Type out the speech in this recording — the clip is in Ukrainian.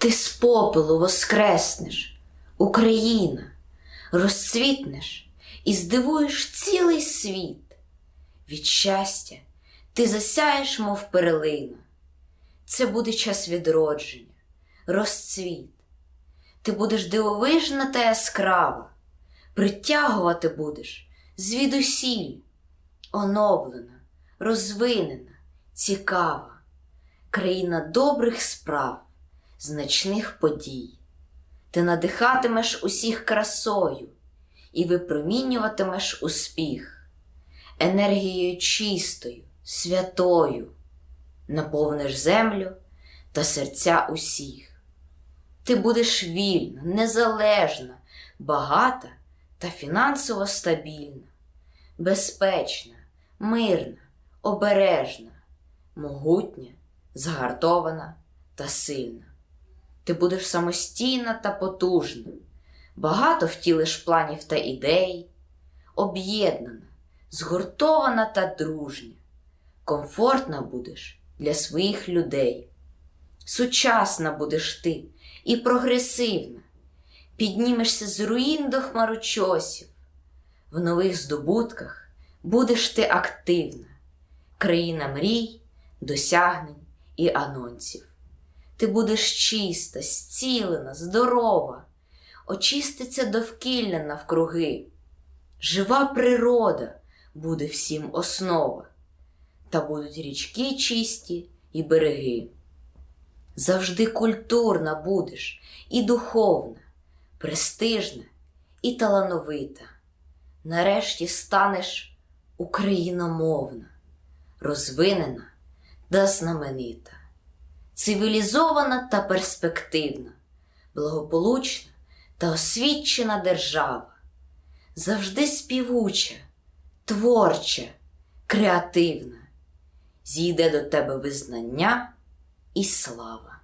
Ти з попелу воскреснеш, Україна, розцвітнеш і здивуєш цілий світ. Від щастя ти засяєш, мов перлина. Це буде час відродження, розцвіт. Ти будеш дивовижна та яскрава, притягувати будеш звідусіль, оновлена, розвинена, цікава, країна добрих справ, значних подій. Ти надихатимеш усіх красою і випромінюватимеш успіх, енергією чистою, святою, наповниш землю та серця усіх. Ти будеш вільна, незалежна, багата та фінансово стабільна, безпечна, мирна, обережна, могутня, згартована та сильна. Ти будеш самостійна та потужна, багато втілиш планів та ідей, об'єднана, згуртована та дружня, комфортна будеш для своїх людей. Сучасна будеш ти і прогресивна, піднімешся з руїн до хмарочосів, в нових здобутках будеш ти активна, країна мрій, досягнень і анонсів. Ти будеш чиста, зцілена, здорова, очиститься довкілля навкруги. Жива природа буде всім основа, та будуть річки чисті і береги. Завжди культурна будеш і духовна, престижна і талановита. Нарешті станеш україномовна, розвинена та знаменита, цивілізована та перспективна, благополучна та освічена держава, завжди співуча, творча, креативна, зійде до тебе визнання і слава.